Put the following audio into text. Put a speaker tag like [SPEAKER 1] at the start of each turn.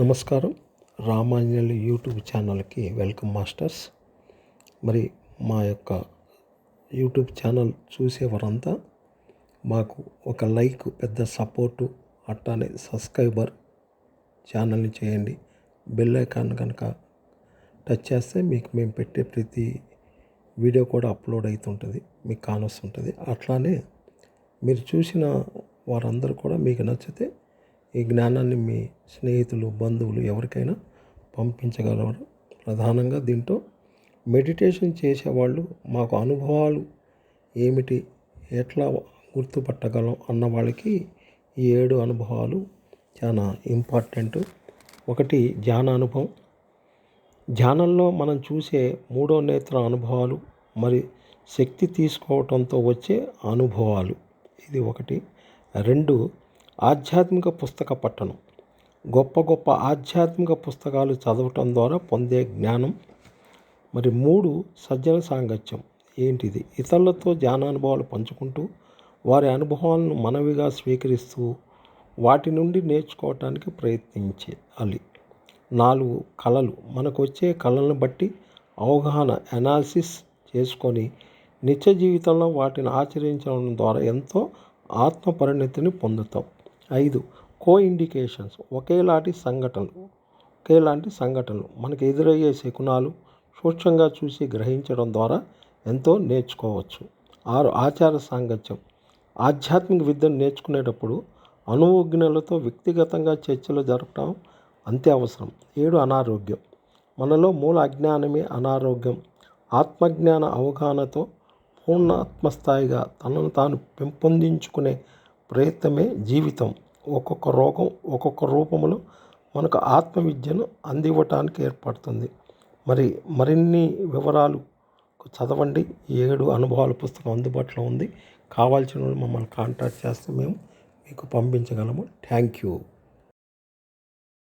[SPEAKER 1] నమస్కారం. రామాంజలి యూట్యూబ్ ఛానల్కి welcome masters. మరి మా యొక్క యూట్యూబ్ ఛానల్ చూసేవారంతా మాకు ఒక లైక్ పెద్ద సపోర్టు అట్టానే సబ్స్క్రైబర్ ఛానల్ని చేయండి. బెల్ ఐకాన్ కనుక టచ్ చేస్తే మీకు మేము పెట్టే ప్రతి వీడియో కూడా అప్లోడ్ అవుతుంటుంది మీకు కానొస్తుంటుంది. అట్లానే మీరు చూసిన వారందరూ కూడా మీకు నచ్చితే ఈ జ్ఞానాన్ని మీ స్నేహితులు బంధువులు ఎవరికైనా పంపించగలరు. ప్రధానంగా దీంట్లో మెడిటేషన్ చేసేవాళ్ళు మాకు అనుభవాలు ఏమిటి ఎట్లా గుర్తుపట్టగలం అన్న వాళ్ళకి ఈ ఏడు అనుభవాలు చాలా ఇంపార్టెంట్. ఒకటి ధ్యాన అనుభవం. ధ్యానంలో మనం చూసే మూడో నేత్ర అనుభవాలు మరి శక్తి తీసుకోవటంతో వచ్చే అనుభవాలు. ఇది ఒకటి. రెండు ఆధ్యాత్మిక పుస్తక పట్టణం గొప్ప గొప్ప ఆధ్యాత్మిక పుస్తకాలు చదవటం ద్వారా పొందే జ్ఞానం. మరి మూడు సజ్జన సాంగత్యం. ఏంటిది? ఇతరులతో జ్ఞానానుభవాలు పంచుకుంటూ వారి అనుభవాలను మనవిగా స్వీకరిస్తూ వాటి నుండి నేర్చుకోవటానికి ప్రయత్నించాలి నాలుగు కళలు. మనకు వచ్చే కళలను బట్టి అవగాహన అనాలిసిస్ చేసుకొని నిత్య జీవితంలో వాటిని ఆచరించడం ద్వారా ఎంతో ఆత్మ పరిణతిని పొందుతాం. ఐదు కో ఇండికేషన్స్ ఒకేలాంటి సంఘటనలు ఒకేలాంటి సంఘటనలు మనకు ఎదురయ్యే శకునాలు సూక్ష్మంగా చూసి గ్రహించడం ద్వారా ఎంతో నేర్చుకోవచ్చు. ఆరు ఆచార సాంగత్యం. ఆధ్యాత్మిక విద్యను నేర్చుకునేటప్పుడు అనుభవజ్ఞులతో వ్యక్తిగతంగా చర్చలు జరపడం అంతే అవసరం. ఏడు అనారోగ్యం. మనలో మూల అజ్ఞానమే అనారోగ్యం. ఆత్మజ్ఞాన అవగాహనతో పూర్ణాత్మస్థాయిగా తనను తాను పెంపొందించుకునే ప్రయత్నమే జీవితం. ఒక్కొక్క రోగం ఒక్కొక్క రూపంలో మనకు ఆత్మవిద్యను అందివ్వటానికి ఏర్పడుతుంది. మరి మరిన్ని వివరాలు చదవండి. ఏడు అనుభవాల పుస్తకం అందుబాటులో ఉంది. కావాల్సిన మమ్మల్ని కాంటాక్ట్ చేస్తే మేము మీకు పంపించగలము. Thank you.